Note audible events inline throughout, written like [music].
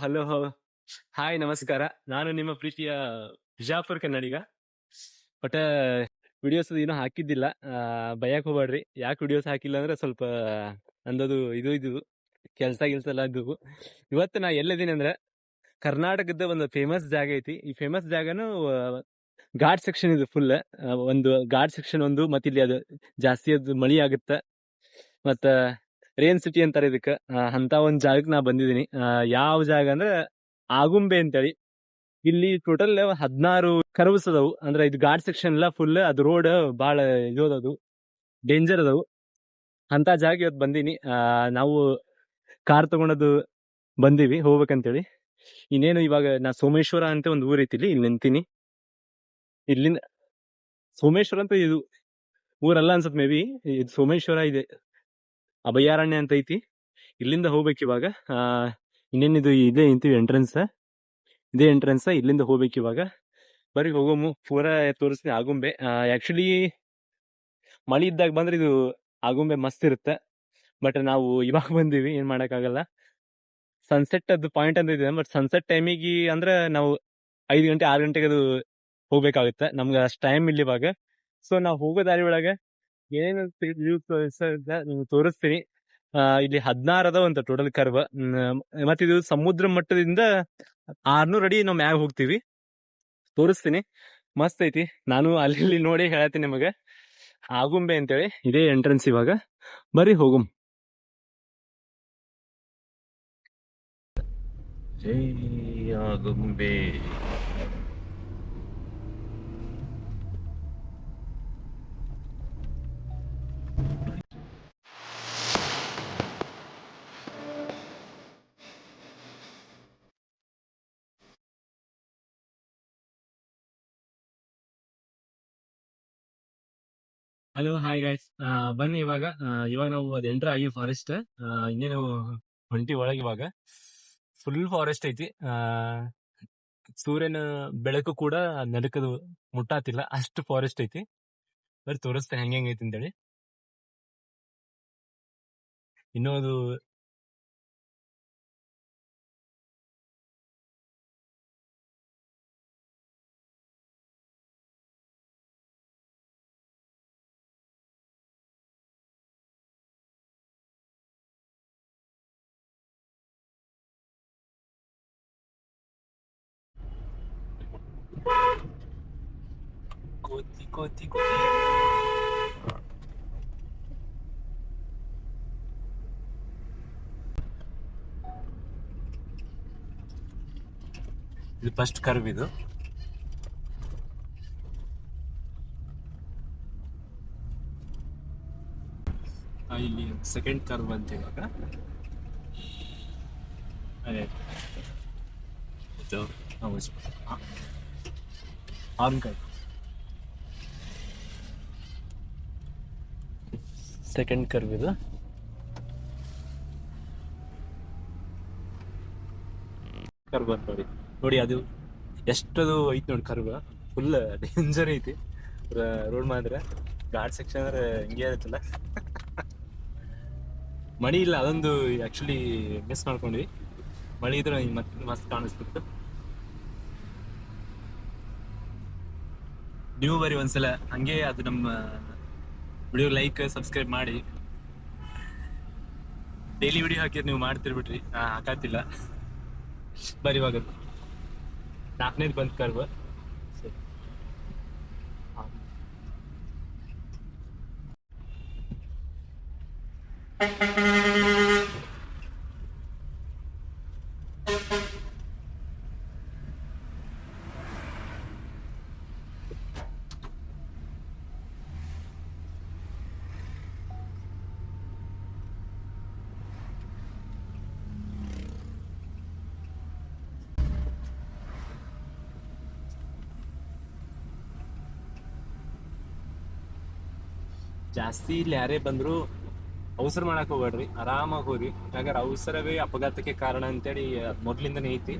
Hello. Hi, ನಮಸ್ಕಾರ. ನಾನು ನಿಮ್ಮ ಪ್ರೀತಿಯ ಬಿಜಾಪುರ್ ಕನ್ನಡಿಗ. ಬಟ್ ವಿಡಿಯೋಸ್ ಏನೂ ಹಾಕಿದ್ದಿಲ್ಲ. ಭಯಕ್ಕೆ ಹೋಗ್ಬೇಡ್ರಿ ಯಾಕೆ ವಿಡಿಯೋಸ್ ಹಾಕಿಲ್ಲ ಅಂದ್ರೆ ಸ್ವಲ್ಪ ಅಂದದು ಇದು ಇದು ಕೆಲಸ ಗಿಲ್ಸ ಎಲ್ಲ ಇದ್ದವು ಇವತ್ತು ನಾ ಎಲ್ಲಿದ್ದೀನಿ ಅಂದ್ರೆ, ಕರ್ನಾಟಕದ ಒಂದು ಫೇಮಸ್ ಜಾಗ ಐತಿ. ಈ ಫೇಮಸ್ ಜಾಗನು ಘಾಟ್ ಸೆಕ್ಷನ್ ಇದು ಫುಲ್ ಒಂದು ಘಾಟ್ ಸೆಕ್ಷನ್ ಒಂದು ಮತ್ತೆ ಇಲ್ಲಿ ಅದು ಜಾಸ್ತಿ ಅದು ಮಳಿ ಆಗುತ್ತೆ. ಮತ್ತ ರೇನ್ ಸಿಟಿ ಅಂತಾರೆ ಇದಕ್ಕೆ. ಅಂತ ಒಂದ್ ಜಾಗಕ್ಕೆ ನಾ ಬಂದಿದ್ದೀನಿ. ಯಾವ ಜಾಗ ಅಂದ್ರೆ ಆಗುಂಬೆ ಅಂತೇಳಿ. ಇಲ್ಲಿ ಟೋಟಲ್ ಹದಿನಾರು ಕರ್ವ್ಸ್ ಅದಾವು. ಅಂದ್ರೆ ಇದು ಘಾಟ್ ಸೆಕ್ಷನ್ ಎಲ್ಲ ಫುಲ್ ಅದು ರೋಡ್ ಬಹಳ ಅದಾವು. ಡೇಂಜರ್ ಅದಾವು. ಅಂತ ಜಾಗ ಇವತ್ ಬಂದೀನಿ. ನಾವು ಕಾರ್ ತಗೊಂಡದು ಬಂದೀವಿ ಹೋಗ್ಬೇಕಂತೇಳಿ. ಇನ್ನೇನು ಇವಾಗ ನಾ ಸೋಮೇಶ್ವರ ಅಂತ ಒಂದು ಊರ್ ಐತಿ ಇಲ್ಲಿ ಇಲ್ಲಿ ನಿಂತೀನಿ. ಇಲ್ಲಿಂದ ಸೋಮೇಶ್ವರ ಅಂತ ಇದು ಊರಲ್ಲ ಅನ್ಸತ್ ಮೇ ಬಿ. ಇದು ಸೋಮೇಶ್ವರ ಇದೆ. ಅಭಯಾರಣ್ಯ ಅಂತ ಐತಿ. ಇಲ್ಲಿಂದ ಹೋಗ್ಬೇಕು ಇವಾಗ. ಇನ್ನೇನಿದು ಇದೇ ನಿಂತೀವಿ ಎಂಟ್ರೆನ್ಸ್ ಇದೇ ಎಂಟ್ರೆನ್ಸ್ ಇಲ್ಲಿಂದ ಹೋಗ್ಬೇಕು ಇವಾಗ. ಬರೀ ಹೋಗೋಮು ಪೂರ ತೋರಿಸ್ತೀನಿ ಆಗುಂಬೆ. ಆ್ಯಕ್ಚುಲಿ ಮಳೆ ಇದ್ದಾಗ ಬಂದ್ರೆ ಇದು ಆಗುಂಬೆ ಮಸ್ತ್ ಇರುತ್ತೆ. ಬಟ್ ನಾವು ಇವಾಗ [laughs] ಬಂದೀವಿ, ಏನು ಮಾಡಕ್ಕಾಗಲ್ಲ. ಸನ್ಸೆಟ್ ಅದು ಪಾಯಿಂಟ್ ಅಂತ ಇದೆ ಬಟ್ ಸನ್ಸೆಟ್ ಟೈಮಿಗೆ ಅಂದ್ರೆ ನಾವು ಐದು ಗಂಟೆ, ಆರು ಗಂಟೆಗೆ ಅದು ಹೋಗ್ಬೇಕಾಗುತ್ತೆ. ನಮ್ಗೆ ಅಷ್ಟು ಟೈಮ್ ಇಲ್ಲ ಇವಾಗ. ಸೊ ನಾವು ಹೋಗೋ ದಾರಿ ಒಳಗೆ ಏನೇನು ನಿಮ್ಗೆ ತೋರಿಸ್ತೀನಿ. ಇಲ್ಲಿ ಹದಿನಾರು ಅದಾವ ಅಂತ ಟೋಟಲ್ ಕರ್ವ್ ಮತ್ತೆ ಇದು ಸಮುದ್ರ ಮಟ್ಟದಿಂದ ಆರ್ನೂರ್ ಅಡಿ ನಾವು ಮ್ಯಾಗ ಹೋಗ್ತೀವಿ. ತೋರಿಸ್ತೀನಿ. ಮಸ್ತ್ ಐತಿ. ನಾನು ಅಲ್ಲಿ ನೋಡಿ ಹೇಳತ್ತೀನಿ ನಿಮಗೆ. ಆಗುಂಬೆ ಅಂತೇಳಿ. ಇದೇ ಎಂಟ್ರೆನ್ಸ್ ಇವಾಗ. ಬರೀ ಹೋಗುಂ. ಜೈ ಆಗುಂಬೆ. ಹಲೋ ಹಾಯ್ ಗೈಸ್ ಬನ್ನಿ ಇವಾಗ. ಇವಾಗ ನಾವು ಅದು ಎಂಟರ್ ಆಗಿ ಫಾರೆಸ್ಟ್ ಇನ್ನೇನು ಹೊಂಟಿ ಒಳಗೆ ಇವಾಗ. ಫುಲ್ ಫಾರೆಸ್ಟ್ ಐತಿ. ಸೂರ್ಯನ ಬೆಳಕು ಕೂಡ ನಡಕದು ಮುಟ್ಟಾತಿಲ್ಲ. ಅಷ್ಟು ಫಾರೆಸ್ಟ್ ಐತಿ. ಬರೀ ತೋರಿಸ್ತೇನೆ ಹೆಂಗ್ ಐತಿ ಅಂತೇಳಿ. ಇನ್ನೂ tico. ಕೋತಿ ಇದು ಫಸ್ಟ್ ಕರ್ವ್ ಇದು. ಇಲ್ಲಿ ಸೆಕೆಂಡ್ ಕರ್ವ್ ಅಂತ ಇವಾಗ. ಅದೇ. ಇದು ಆರ್ಮ್ ಕರ್ವ್ ಸೆಕೆಂಡ್ ಕರ್ವ್ ಇದು. ಕರ್ವ್ ಅಂತ ನೋಡಿ. ನೋಡಿ, ಅದು ಎಷ್ಟದು ಐತಿ ನೋಡಿ ಕರ್ವ್ ಫುಲ್ ಡೇಂಜರ್ ಐತಿ. ರೋಡ್ ಮಾಡಿದ್ರೆ ಘಾಟ್ ಸೆಕ್ಷನ್ ಅಂದ್ರೆ ಹಿಂಗೆ ಇರುತ್ತಲ್ಲ. ಮಳಿ ಇಲ್ಲ, ಅದೊಂದು ಆಕ್ಚುಲಿ ಮಿಸ್ ಮಾಡ್ಕೊಂಡ್ವಿ. ಮಳಿ ಇದ್ರೆ ಮತ್ತೆ ಮಸ್ತ್ ಕಾಣಿಸ್ತಿತ್ತು. ನೀವು ಬರಿ ಒಂದ್ಸಲ ಹಂಗೆ ಅದು ನಮ್ಮ ವಿಡಿಯೋ ಲೈಕ್, ಸಬ್ಸ್ಕ್ರೈಬ್ ಮಾಡಿ. ಡೈಲಿ ವಿಡಿಯೋ ಹಾಕಿದ್ರೆ ನೀವು ಮಾಡ್ತಿರ್ಬಿಟ್ರಿ. ಹಾ ಹಾಕತ್ತಿಲ್ಲ. ಬರಿ ಇವಾಗ ನಾಲ್ಕನೇದು ಬಂದ್ ಕರ್ವ ಜಾಸ್ತಿ ಇಲ್ಲಿ ಯಾರೇ ಬಂದ್ರು ಅವಸರ ಮಾಡಕ್ ಹೋಗ್ಬೇಡ್ರಿ, ಆರಾಮಾಗಿ ಹೋಗ್ರಿ. ಯಾಕಂದ್ರೆ ಅವಸರವೇ ಅಪಘಾತಕ್ಕೆ ಕಾರಣ ಅಂತೇಳಿ ಮೊದ್ಲಿಂದನೇ ಐತಿ.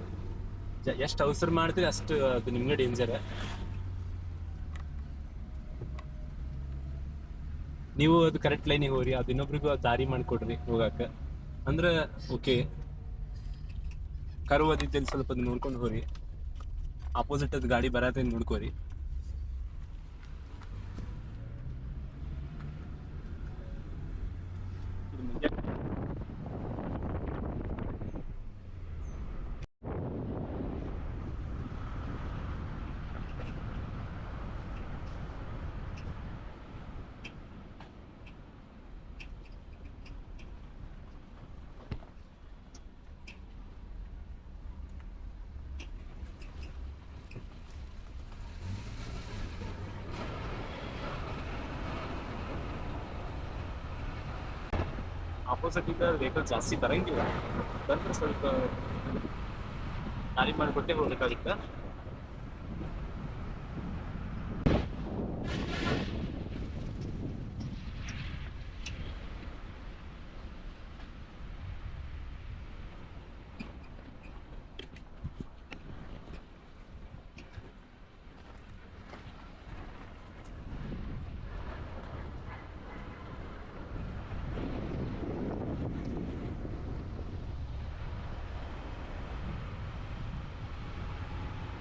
ಎಷ್ಟು ಅವಸರ ಮಾಡ್ತೀರಿ ಅಷ್ಟು ಅದು ನಿಮ್ಗೆ ಡೇಂಜರ್ ನೀವು ಅದು ಕರೆಕ್ಟ್ ಲೈನಿಗೆ ಹೋಗ್ರಿ, ಅದು ಇನ್ನೊಬ್ರಿಗೂ ದಾರಿ ಮಾಡ್ಕೊಡ್ರಿ ಹೋಗಾಕ. ಅಂದ್ರ ಓಕೆ ಕರು ಅದಿದ್ದಲ್ಲಿ ಸ್ವಲ್ಪ ಅದು ನೋಡ್ಕೊಂಡು ಹೋಗ್ರಿ. ಆಪೋಸಿಟ್ ಅದು ಗಾಡಿ ಬರತ್ತೆ ನೋಡ್ಕೋರಿ. them. Yep. ಆಪೋಸಿಟ್ ಇಂದ ವೆಹಿಕಲ್ ಜಾಸ್ತಿ ಬರಂಗಿಲ್ಲ. ಬಂದ್ರೆ ಸ್ವಲ್ಪ ದಾರಿ ಮಾಡಿಕೊಟ್ಟೆ ಹೋಗ್ಬೇಕಾಗಿತ್ತ.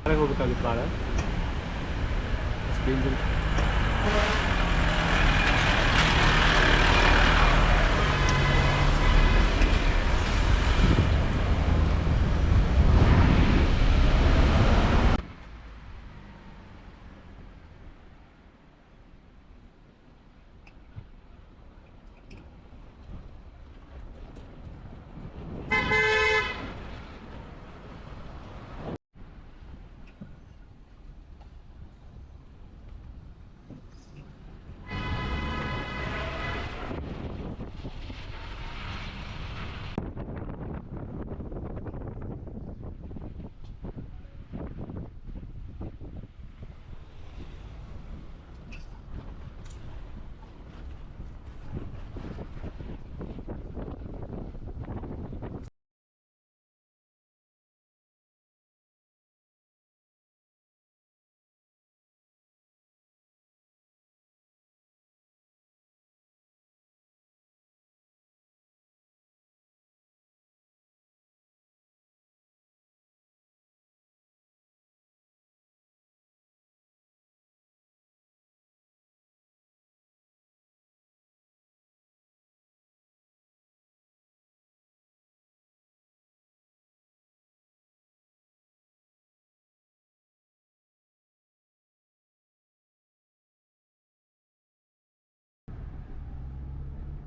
കൊടുക്കാം പാടെ സ്ക്രീൻ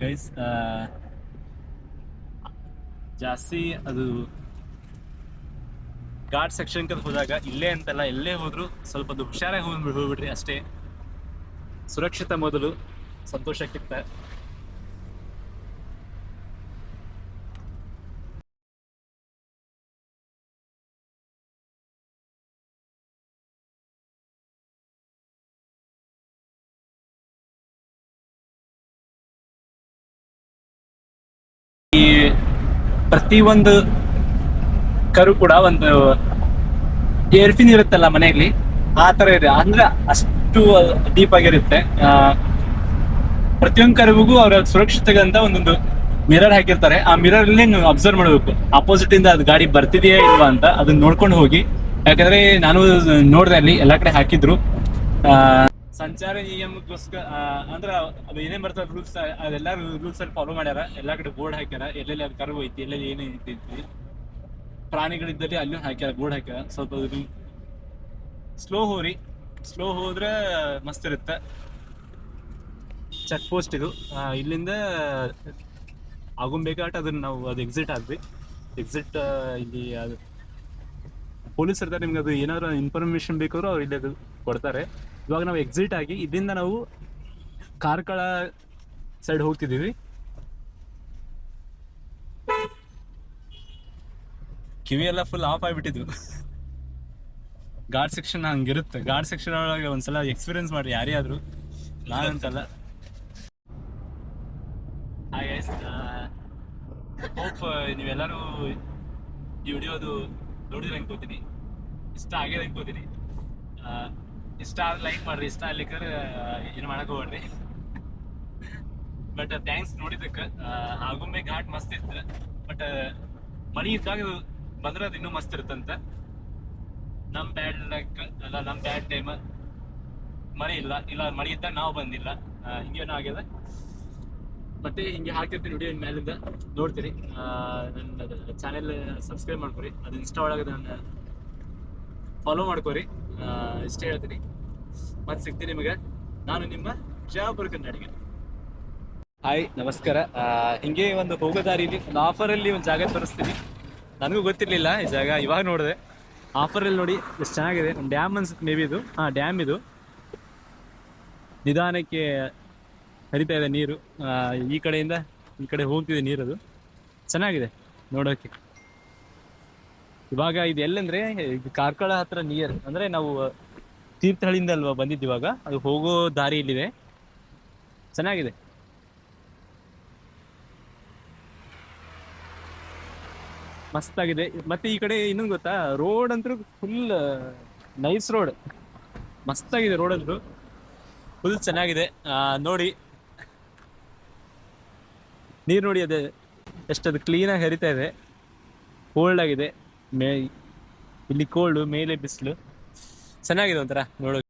ಗೈಸ್ ಜಾಸ್ತಿ ಅದು ಘಾಟ್ ಸೆಕ್ಷನ್ ಕದ್ ಹೋದಾಗ ಇಲ್ಲೇ ಅಂತಲ್ಲ ಎಲ್ಲೇ ಹೋದ್ರು ಸ್ವಲ್ಪ ಅದು ಹುಷಾರಾಗಿ ಹೋಗಿ ಹೋಗ್ಬಿಡ್ರಿ ಅಷ್ಟೇ. ಸುರಕ್ಷಿತ ಮೊದಲು, ಸಂತೋಷಕ್ಕಿಂತ. ಪ್ರತಿಯೊಂದು ಕರು ಕೂಡ ಒಂದು ಏರ್ಫಿನ್ ಇರುತ್ತಲ್ಲ ಮನೆಯಲ್ಲಿ ಆ ತರ ಇದೆ. ಅಂದ್ರೆ ಅಷ್ಟು ಡೀಪ್ ಆಗಿರುತ್ತೆ. ಪ್ರತಿಯೊಂದು ಕರುವಿಗೂ ಅವರ ಸುರಕ್ಷತೆಗಂತ ಒಂದೊಂದು ಮಿರರ್ ಹಾಕಿರ್ತಾರೆ. ಆ ಮಿರರ್ ಅಲ್ಲಿ ನೀವು ಅಬ್ಸರ್ವ್ ಮಾಡಬೇಕು. ಅಪೋಸಿಟ್ ಇಂದ ಅದು ಗಾಡಿ ಬರ್ತಿದೆಯಾ ಇಲ್ವಾ ಅಂತ ಅದನ್ನ ನೋಡ್ಕೊಂಡು ಹೋಗಿ. ಯಾಕಂದ್ರೆ ನಾನು ನೋಡ್ದೆ ಅಲ್ಲಿ ಎಲ್ಲಾ ಕಡೆ ಹಾಕಿದ್ರು. ಆ, ಸಂಚಾರ ನಿಯಮಕ್ಕೋಸ್ಕರ ಅಂದ್ರ ಅದು ಏನೇನ್ ಬರ್ತಾವ ರೂಲ್ಸ್ ಅದೆಲ್ಲ ರೂಲ್ಸ್ ಅಲ್ಲಿ ಫಾಲೋ ಮಾಡ್ಯಾರ. ಎಲ್ಲಾ ಕಡೆ ಬೋರ್ಡ್ ಹಾಕ್ಯಾರ. ಎಲ್ಲೆಲ್ಲಿ ಅದು ಕರ್ವ್ ಐತಿ, ಎಲ್ಲೆಲ್ಲಿ ಏನೇನು ಐತಿ ಪ್ರಾಣಿಗಳಿದ್ದಲ್ಲಿ ಅಲ್ಲೂ ಹಾಕ್ಯಾರ ಬೋರ್ಡ್ ಹಾಕ್ಯಾರ. ಸ್ವಲ್ಪ ಸ್ಲೋ ಹೋರಿ. ಸ್ಲೋ ಹೋದ್ರೆ ಮಸ್ತ್ ಇರುತ್ತೆ. ಚೆಕ್ ಪೋಸ್ಟ್ ಇದು. ಇಲ್ಲಿಂದ ಆಗುಂಬೇಕಾಟ ಅದನ್ನ ನಾವು ಅದು ಎಕ್ಸಿಟ್ ಆದ್ವಿ ಎಕ್ಸಿಟ್ ಇಲ್ಲಿ ಅದು ಪೊಲೀಸ್ ಇರ್ತಾರೆ ನಿಮ್ಗೆ ಅದು ಏನಾದ್ರು ಇನ್ಫಾರ್ಮೇಶನ್ ಬೇಕಾದ್ರೂ ಅವ್ರು ಇಲ್ಲಿ ಅದು ಕೊಡ್ತಾರೆ. ಇವಾಗ ನಾವು ಎಕ್ಸಿಟ್ ಆಗಿ ಇದರಿಂದ ನಾವು ಕಾರ್ಕಳ ಸೈಡ್ ಹೋಗ್ತಿದ್ದೀವಿ. ಕಿವಿ ಎಲ್ಲ ಫುಲ್ ಆಫ್ ಆಗಿಬಿಟ್ಟಿದ್ವು. ಗಾರ್ಡ್ ಸೆಕ್ಷನ್ ಹಂಗಿರುತ್ತೆ. ಗಾರ್ಡ್ ಸೆಕ್ಷನ್ ಒಳಗೆ ಒಂದ್ಸಲ ಎಕ್ಸ್ಪೀರಿಯನ್ಸ್ ಮಾಡಿ, ಯಾರೇ ಆದ್ರು. ನಾನಂತಲ್ಲ ಹೋಪ್ ನೀವೆಲ್ಲರೂ ಈ ವಿಡಿಯೋದು ನೋಡಿದ್ರೆ ಅನ್ಕೋತೀನಿ ಇಷ್ಟ ಆಗಿದೆ ಅನ್ಕೋತೀನಿ ಇಷ್ಟ ಲೈಕ್ ಮಾಡ್ರಿ ಇಷ್ಟ ಆಗ್ಲಿಕ್ಕೆ ಏನು ಮಾಡಕ್ ಹೋಗ್ರಿ ಬಟ್ ಥ್ಯಾಂಕ್ಸ್ ನೋಡಿದಕ್ಕೆ ಆಗುಂಬೆ ಘಾಟ್ ಮಸ್ತ್ ಇತ್ತು. ಬಟ್ ಮಳಿ ಇದ್ದಾಗ ಬಂದ್ರೆ ಅದು ಇನ್ನೂ ಮಸ್ತ್ ಇರುತ್ತಂತೆ. ನಮ್ ಬ್ಯಾಡ್ ಅಲ್ಲ, ನಮ್ ಬ್ಯಾಡ್ ಟೈಮ್ ಮಳೆ ಇಲ್ಲ. ಇಲ್ಲ ಮಳೆ ಇದ್ದಾಗ ನಾವು ಬಂದಿಲ್ಲ. ಹಿಂಗೇನೋ ಆಗ್ಯದ. ಮತ್ತೆ ಹಿಂಗೆ ಹಾಕಿರ್ತೀನಿ ವಿಡಿಯೋ ಮೇಲಿಂದ ನೋಡ್ತೀರಿ. ನನ್ನ ಚಾನೆಲ್ ಸಬ್ಸ್ಕ್ರೈಬ್ ಮಾಡ್ಕೊರಿ. ಅದು ಇನ್ಸ್ಟಾ ಒಳಗೆ ನನ್ನ ಫಾಲೋ ಮಾಡ್ಕೊರಿ. ಇಷ್ಟೇ ಹೇಳ್ತೀನಿ. ಮತ್ತೆ ಸಿಗ್ತೀನಿ ನಿಮಗೆ. ನಾನು ನಿಮ್ಮ ಜಯಪುರ ಕನ್ನಡಿಗ. ಹಾಯ್ ನಮಸ್ಕಾರ. ಹಿಂಗೆ ಒಂದು ಹೋಗೋ ದಾರಿಲಿ ಒಂದು ಆಫರಲ್ಲಿ ಒಂದು ಜಾಗ ತೋರಿಸ್ತೀನಿ. ನನಗೂ ಗೊತ್ತಿರಲಿಲ್ಲ ಈ ಜಾಗ, ಇವಾಗ ನೋಡಿದೆ. ಆಫರಲ್ಲಿ ನೋಡಿ, ಎಷ್ಟು ಚೆನ್ನಾಗಿದೆ. ಒಂದು ಡ್ಯಾಮ್ ಅನ್ಸುತ್ತೆ ಮೇ ಬಿ ಇದು. ಹಾಂ ಡ್ಯಾಮ್ ಇದು. ನಿಧಾನಕ್ಕೆ ಹರಿತಾ ಇದೆ ನೀರು. ಈ ಕಡೆಯಿಂದ ಈ ಕಡೆ ಹೋಗ್ತಿದೆ ನೀರದು. ಚೆನ್ನಾಗಿದೆ ನೋಡೋಕೆ. ಇವಾಗ ಇದು ಎಲ್ಲಂದ್ರೆ, ಇದು ಕಾರ್ಕಳ ಹತ್ರ ನಿಯರ್ ಅಂದ್ರೆ ನಾವು ತೀರ್ಥಹಳ್ಳಿಯಿಂದ ಅಲ್ವಾ ಬಂದಿದ್ದು ಇವಾಗ, ಅದು ಹೋಗೋ ದಾರಿ ಇಲ್ಲಿದೆ ಚೆನ್ನಾಗಿದೆ. ಮಸ್ತಾಗಿದೆ. ಮತ್ತೆ ಈ ಕಡೆ ಇನ್ನೊಂದು ಗೊತ್ತಾ ರೋಡ್ ಅಂತೂ ಫುಲ್ ನೈಸ್ ರೋಡ್ ಮಸ್ತಾಗಿದೆ ರೋಡ್ ಅಂತೂ. ಫುಲ್ ಚೆನ್ನಾಗಿದೆ. ನೋಡಿ. ನೀರು ನೋಡಿ, ಅದೇ, ಎಷ್ಟದು ಆಗಿ ಹರಿತಾ ಇದೆ. ಕೋಲ್ಡ್ ಆಗಿದೆ. ಮೇ ಇಲ್ಲಿ ಕೋಲ್ಡ್ ಮೇಲೆ ಬಿಸಿಲು. ಚೆನ್ನಾಗಿದೆ ಒಂಥರ ನೋಡೋಕೆ.